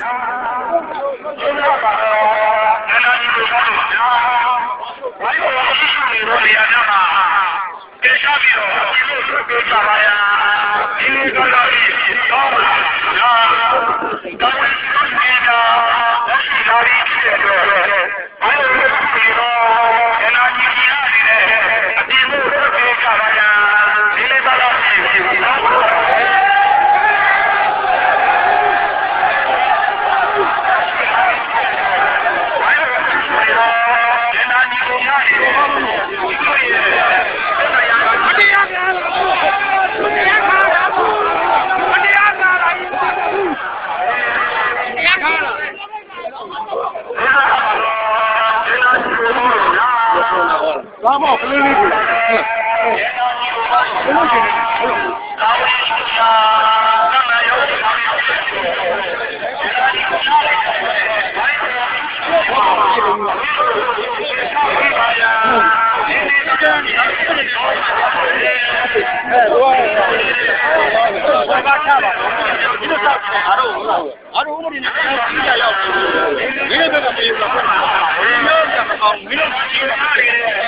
လာမော ကလေးလေးကိုဘယ်လိုရှင်လဲအဲတော့ဘာဘာချပါဒီလိုတော့အားတော့အားတော့ဦးမင်းနဲ့ကြီးကြရောက်ဒီလိုပဲပြေးလာပါဘယ်လိုကြမအောင်မင်းတို့ကြီးရတယ်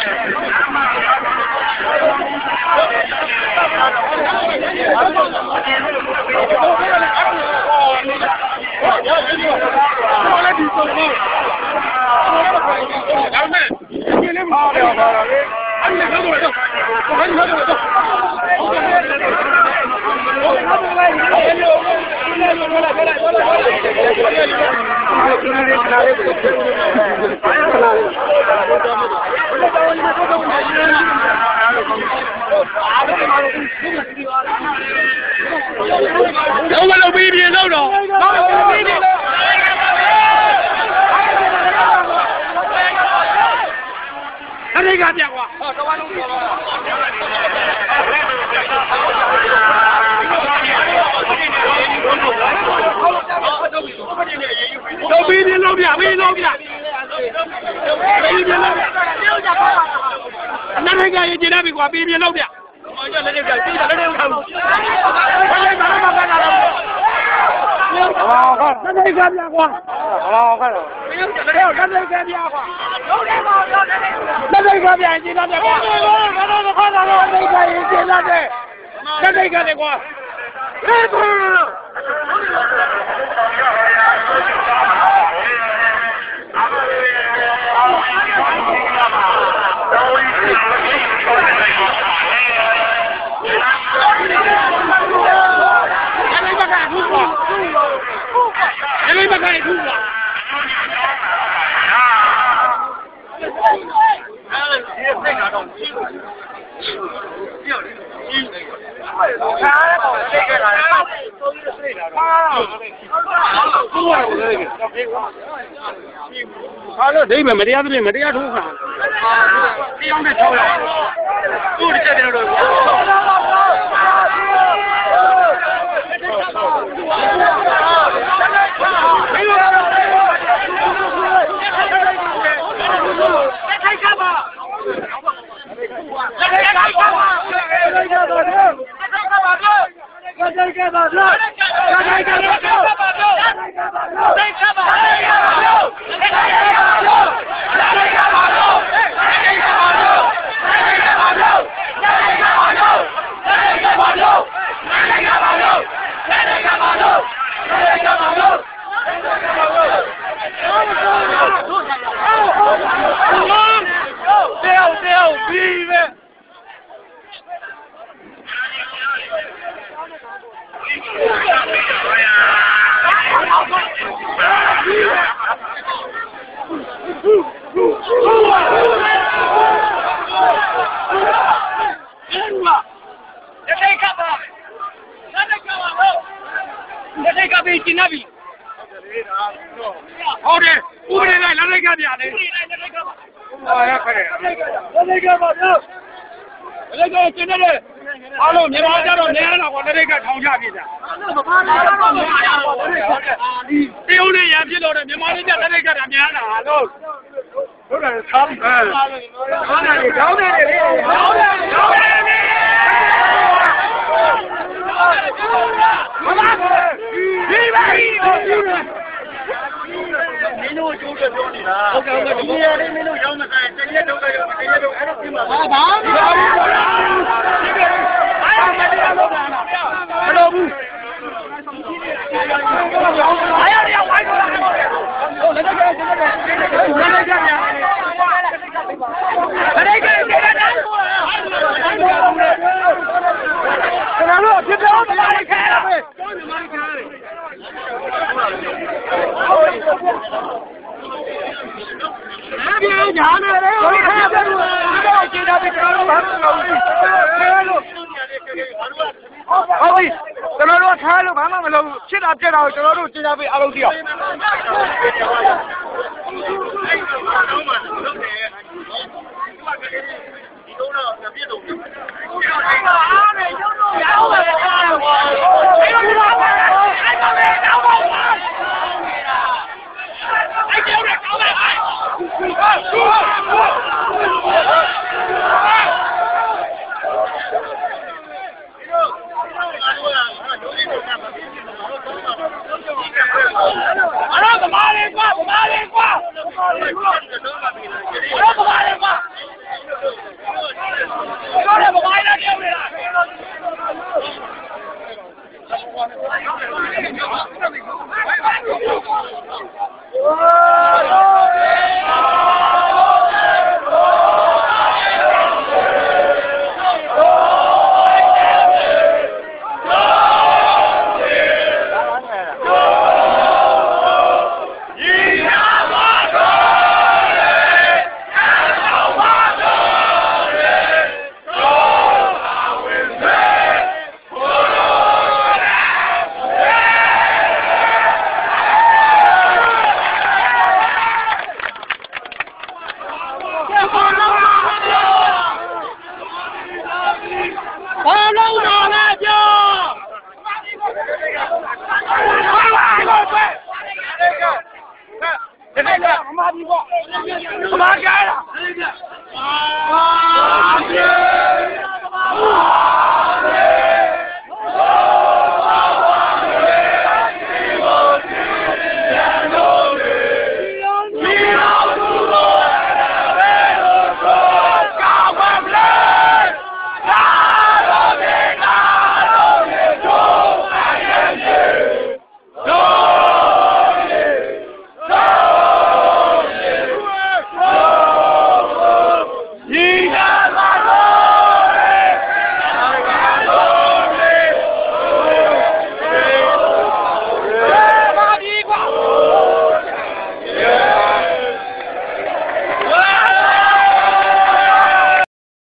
ဘာလဲဒီဆုံးလို့ဒါမဲ့ဒီလေး မအားရပါလားလေအဲ့ဒီကတော့တော့ဘာလို့လဲတော့လုံးမလုံးပြီးပြေလုံးတော့အဲ့ဒီကပြကွာဟောတဝါလုံးပြောတော့လုံးပြီးပြေလုံးပြပြီးလုံးပြပြီးပြေလုံးပြအနည်းငယ်ရေးကျင်နေပြီကွာပြီးပြေလုံးပြဟောကျလက်တွေပြပြီးလက်တွေထောက်ဘူးဘာလဲဘာမှမကတာတော့ဟာဟာလ က်တွေကပြကွာဟာဟာလက်တွေကလက်တွေကပြကွာလုံးတယ်ပါလက်တွေကပြရင်ကျင်းတယ်ကွာဘာလို့ခေါ်တာလဲလက်တွေကရင်ကျင်းတယ် အဲ့ဒီဘက်ကထူးကွာဟာလို့ဒိဗေမတရားသဖြင့်မတရားထိုးခါတရားနဲ့ထောက်ရသူ့တစ်ချက်တည်းတော့ Gajay ke Badloo! Gajay ke Badloo! လက်တွေကပြတယ်လက်ထိတ်ကပ်ပါဟာရခက်တယ်လက်ထိတ်ကပ်ပါပြောလက်ကကျင်နေတယ်အားလုံးမြန်မာကြတော့နေရတော့လက်တွေကထောင်ချပြတာမပါလာတော့မရဘူးလက်ထိတ်ကပ်ဒီတရုတ်နဲ့ရံဖြစ်လို့မြန်မာတွေကလက်တွေကတာများတာလို့ဟုတ်တယ်သားအဲခေါင်းနေခေါင်းနေလေခေါင်းနေခေါင်းနေမမဒီပါ ကြီးကိုကျိုးတယ်ပြောနေတာဟုတ်ကဲ့ဟုတ်ကဲ့ဒီရလေးမင်းတို့ရောင်းမဆိုင်တရက်တော့ရောတရက်တော့အဲ့လိုပြင်ပါဘာဘာမလို့ဘူးအားမတရားလို့တာမလို့ဘူးအားရရဝိုင်းတော့ဟုတ်လက်ကြလက်ကြလက်ကြလက်ကြညာလက်ကြလက်ကြလက်ကြ ကျွန်တော်တို့အဖြစ်ပြောသမားတွေခဲရမယ် အားပြေညာနေတယ်ဟိုခဲတယ်ဒီတော့ကျေတာပြီးကျွန်တော်တို့ဘာမှမလုပ်ဘူးခဲလို့ ဟုတ်ပြီကျွန်တော်တို့ထားလို့ဘာမှမလုပ်ဘူးဖြစ်တာပြက်တာကိုကျွန်တော်တို့ကျင်းသားပေးအားလုံးသိအောင်ဒီတော့တော့ပြည့်စုံပြီအားနဲ့ရုပ်တော့ရအောင်ပဲအားလို့အဲ့လိုမျိုးပါအဲ့ဒါပဲတော့ပါအဲ့ဒီတော့ကောင်းပါ့ အရောဗမာလေးကွာဗမာလေးကွာဗမာလေးကွာအရောဗမာလေးကွာပြောတယ်ဗမာလေးတယောက်လေလားဘာလုံးတော်လဲပြောဘာလာလို့ပဲဒီနေ့ကအ မဒီပေါ့